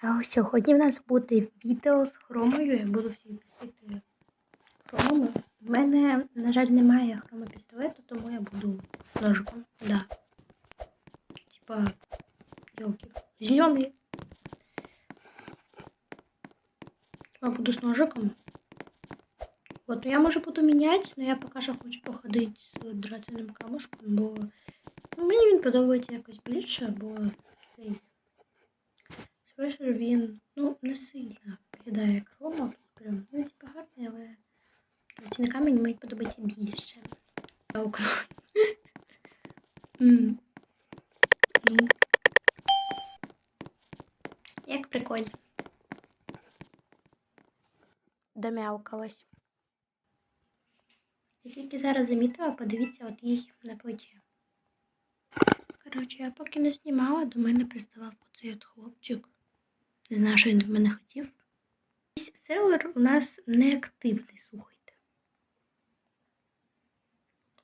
А ось сьогодні в нас буде відео з хромою. Я буду всіх бісити хромами. В мене, на жаль, немає хромопістолету, тому я буду ножиком. Да. Типа, елки. Зеленый. Я буду з ножиком. Вот, ну я може буду міняти, але я поки що хочу походити з дрательним камушком, бо ну, мені він подобається якось більше, бо цей Свешер він, ну, не сильно виглядає як хрома. Прям, ну, типу, гарний, але дрательний камінь мені подобається більше. Окно. Ну. Як прикольно. Домяукалась. Я тільки зараз замітила, подивіться от їй на плече. Коротше, я поки не знімала, до мене приставав оцей от хлопчик. Не знаю, що він в мене хотів. Селер у нас не активний, слухайте.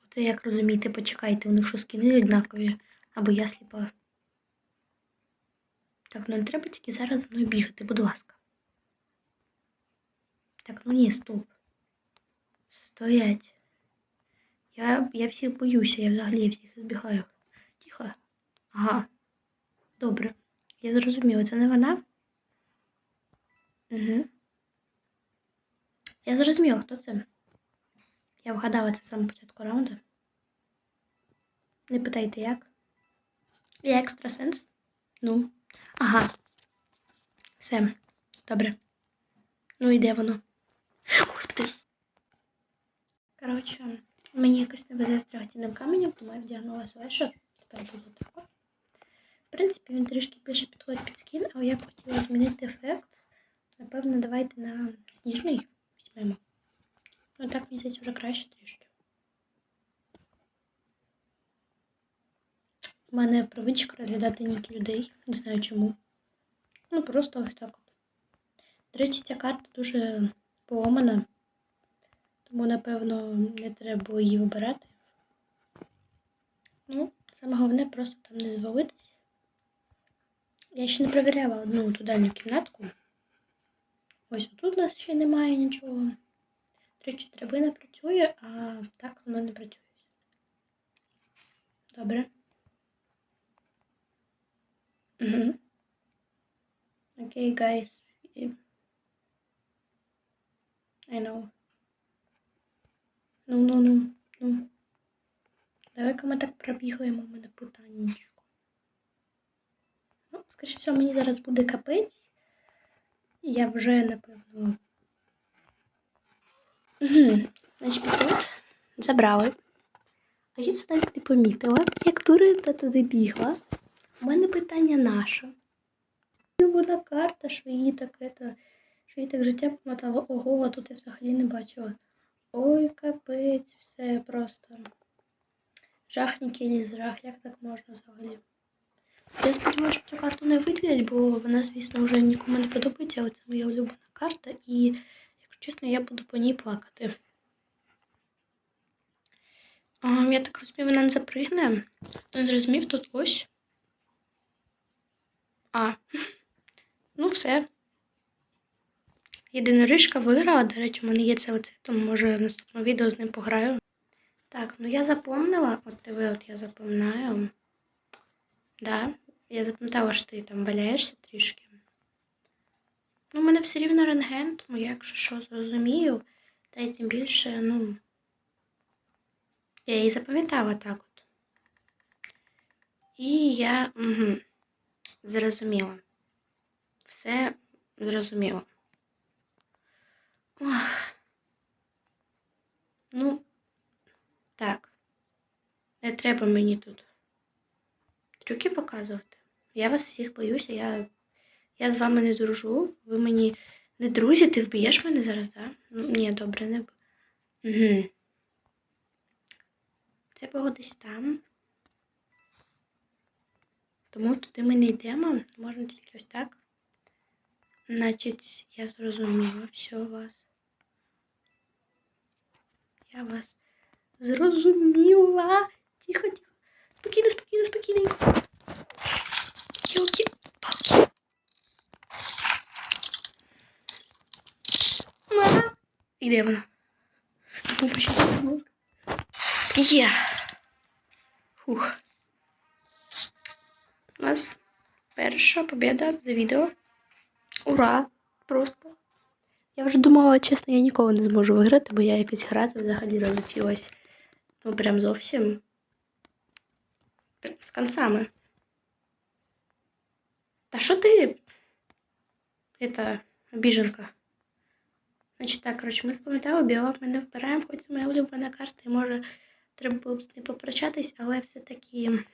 Оце як розумієте, почекайте, у них що скини однакові, або я сліпа. Так, ну не треба тільки зараз за мною бігати, будь ласка. Так, ну ні, стоп. Стоять. Я, я всіх боюся, я взагалі всіх збігаю. Тихо. Ага. Добре. Я зрозуміла, це не вона? Угу. Я зрозуміла, хто це. Я вгадала це з самого початку раунду. Не питайте як. Я екстрасенс? Ну. Ага. Все. Добре. Ну і де воно? Господи. Коротше, мені якось не везе з трьохтінним каменем, тому я вдягнула свешер. Тепер буде тако. В принципі, він трішки більше підходить під скін, але я б хотіла змінити ефект. Напевно, давайте на сніжний візьмемо. Ну так, мені вже краще трішки. У мене привичка розглядати ніки людей. Не знаю чому. Ну, просто ось так от. До речі, ця карта дуже поломана. Тому, напевно, не треба було її вибирати. Ну, саме головне просто там не звалитись. Я ще не перевіряла одну ту дальню кімнатку. Ось тут у нас ще немає нічого. До речі, драбина працює, а так воно не працює. Добре. Угу. Окей, guys. I know. Ну, ну, ну, ну. Давай-ка ми так пробігаємо, у мене питаннячко. Ну, скоріше всього, мені зараз буде капець. Я вже, напевно. Угу. Значить, тут забрали. А я це навіть не помітила, як туринта туди бігла. У мене питання наше. Вона карта, що її так, это, що її так життя помотало. Ого, а тут я взагалі не бачила. Ой, капець, все просто. Жахненький ліс, жах, як так можна взагалі? Я сподіваюся, що цю карту не виділять, бо вона, звісно, вже нікому не подобається, але це моя улюблена карта, і, якщо чесно, я буду по ній плакати. Я так розумію, вона не запригне. Не зрозумів, тут ось. А, ну все. Єдинорижка виграла, до речі, у мене є це оце, тому може в наступному відео з ним пограю. Так, ну я запомнила, от диви, от я запоминаю. Да, я запам'ятала, що ти там валяєшся трішки. Ну, у мене все рівно рентген, тому я, якщо що зрозумію, та й тим більше, ну. Я її запам'ятала так от. І я угу, зрозуміла. Все зрозуміло. Ох. Ну, так. Не треба мені тут трюки показувати. Я вас всіх боюся, я я з вами не дружу. Ви мені не друзі, ти вб'єш мене зараз, так? Да? Ні, добре, не Угу. Це було десь там. Тому туди ми не йдемо, можна тільки ось так. Значить, я зрозуміла все вас. Я вас зрозуміла. Тихо, тихо. Спокійно, спокійно, спокійненько елки палки Мама. І де вона? Фух. У нас перша победа за відео. Ура! Просто. Я вже думала, чесно, я ніколи не зможу виграти, бо я якось грати взагалі розлетілась. Ну прям зовсім. З концами. Що ти? Это обіженка. Значить так, коротше, ми запам'ятали, біла ми не вбираємо, хоч це моя улюблена карта, і може треба було б з нею попрощатись, але все-таки.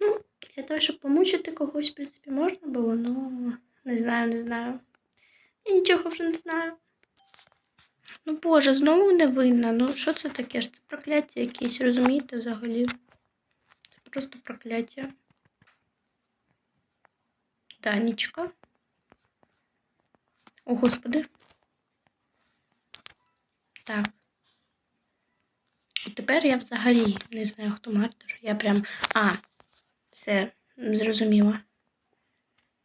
Ну, для того, щоб помучити когось, в принципі, можна було, ну не знаю, не знаю. Я нічого вже не знаю. Ну, Боже, знову не винна. Ну, що це таке? Це прокляття якесь, розумієте, взагалі? Це просто прокляття. Танечка. О, Господи. Так. Тепер я взагалі не знаю, хто мартир. Я прям. А, все, зрозуміла.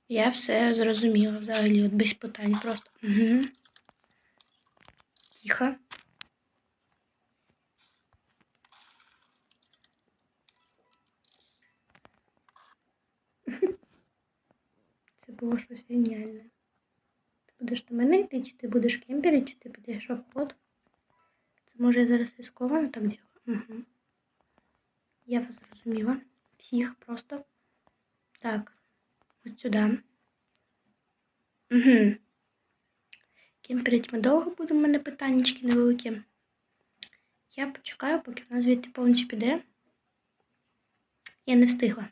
Я все зрозуміла взагалі, от без питань просто. Угу. Тихо. Це було щось геніальне. Ти будеш до мене йти, чи ти будеш кемпері, чи ти підеш в обход? Це може зараз рисковано так діло. Угу. Я вас зрозуміла. Всіх просто. Так. Ось сюди. Угу. Кемперить ми довго будемо, у мене питаннячки невеликі. Я почекаю, поки вона звідти повністю піде. Я не встигла.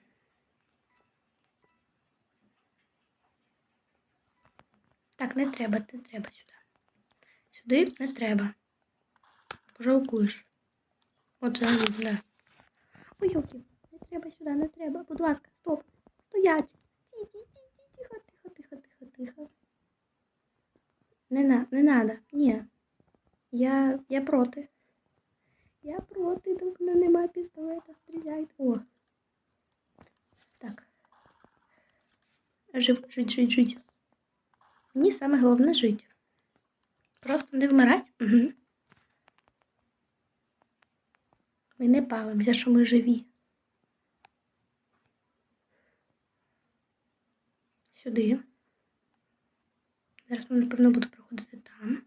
Так, не треба, не треба сюди. Сюди не треба. Пожалкуєш. От взагалі, да. Ой, йоки, не треба сюди, не треба. Будь ласка, стоп. Стоять. Ті, Тихо, тихо, тихо, тихо, тихо. Не на, не надо. Ні. Я, я проти. Я проти, там в мене немає пістолета, стріляйте. О. Так. Жив, жить, жить, жить. Мені саме головне жити. Просто не вмирати. Угу. Ми не палимося, що ми живі. Сюди. Зараз напевно, буду проходити там.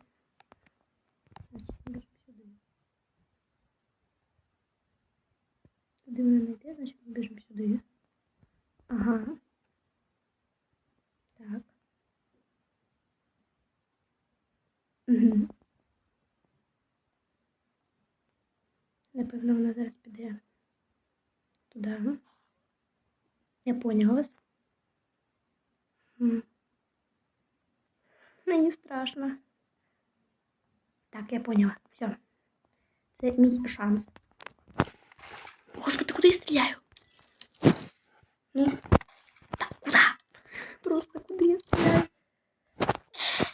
Туди вона не йде, значить ми біжимо сюди. Ага. Так. Угу. Напевно, вона зараз піде туди. Я поняла вас. М. Мені страшно. Так, я поняла. Все. Це мій шанс. Господи, куди я стріляю? Ну, так, куди? Просто куди я стріляю?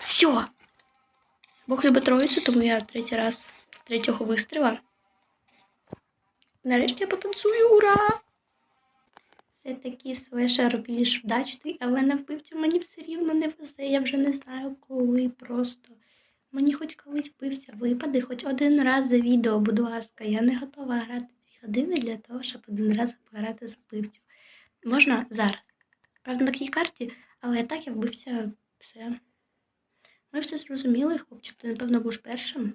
Все. Бог любить троїцю, тому я третій раз третього вистріла. Нарешті я потанцюю, ура! Все-таки свешер більш вдачний, але на вбивцю мені все рівно не везе. Я вже не знаю коли просто. Мені хоч колись вбивця випаде, хоч один раз за відео, будь ласка. Я не готова грати дві години для того, щоб один раз пограти за вбивцю. Можна зараз. Правда, на такій карті, але так я вбився все. Ми все зрозуміли, хлопчик, ти, напевно, будеш першим.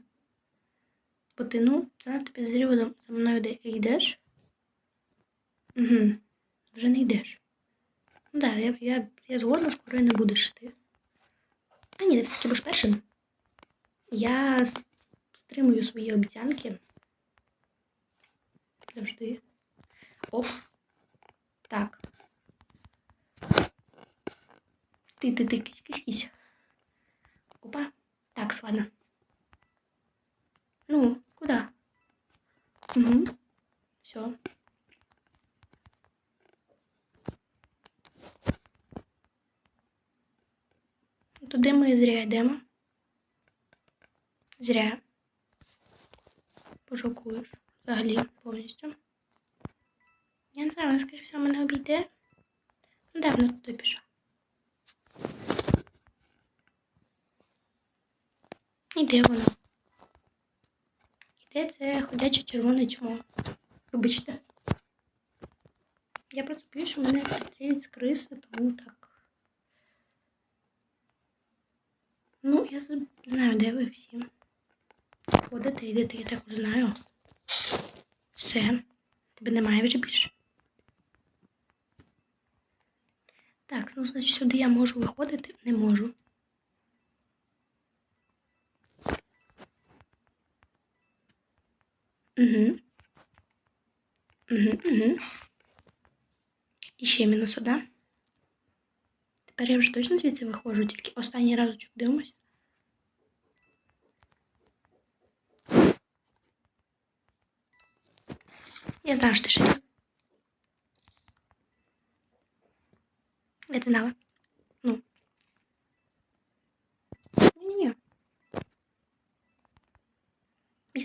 Бо ти, ну, занадто підозріло за мною де- йдеш. Угу. Вже не йдеш. Ну так, я, я, я згодна, скоро і не будеш ти. А ні, ти все-таки будеш першим. Я стримую свої обіцянки. Завжди. Оп. Так. Ти, ти, ти, кись, кись, кись. Так, ладно. Ну, куда? Угу. Все. Туди ми зря йдемо. Зря. Пожалкуєш. Взагалі повністю. Я не знаю, скоріше всього, мене обійде. Ну, да, вона туди пішла. І де вона? Е, це ходяче червоне чмо. Вибачте. Я просто боюсь, що мене пристрілять з криси, тому так. Ну, я знаю, де ви всі. Ходите, йдете, я також знаю. Все. Тебе немає вже більше. Так, ну, значить, сюди я можу виходити? Не можу. Угу. Угу, угу. І ще мінус одна. Тепер я вже точно звідси виходжу, тільки останній разочок дивимось. Я знаю, що ти ще. є. Я це знала.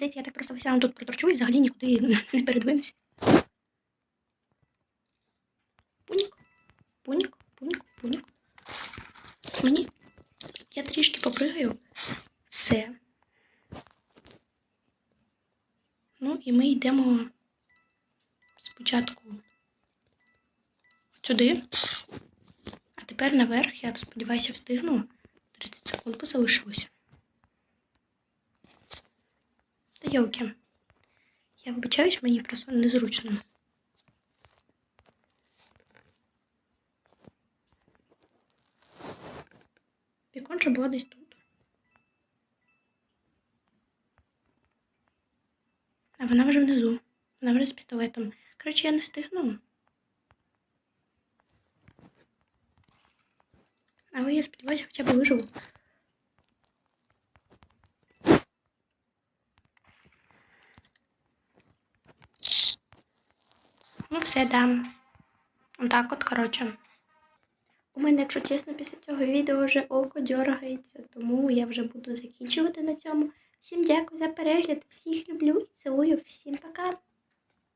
Здається, я так просто весь раунд тут проторчу і взагалі нікуди не передвинусь. Пунік, пунік, пунік, пунік. Мені. Я трішки попригаю. Все. Ну, і ми йдемо спочатку сюди. А тепер наверх, я сподіваюся, встигну. 30 секунд позалишилося. Та. Я вибачаюсь, мені просто незручно. Віконче було десь тут. А вона вже внизу. Вона вже з пістолетом. Коротше, я не встигну. Але я сподіваюся, хоча б виживу. Ну, все, да. Отак от, коротше. У мене, якщо чесно, після цього відео вже око дергається, тому я вже буду закінчувати на цьому. Всім дякую за перегляд, всіх люблю і цілую, всім пока!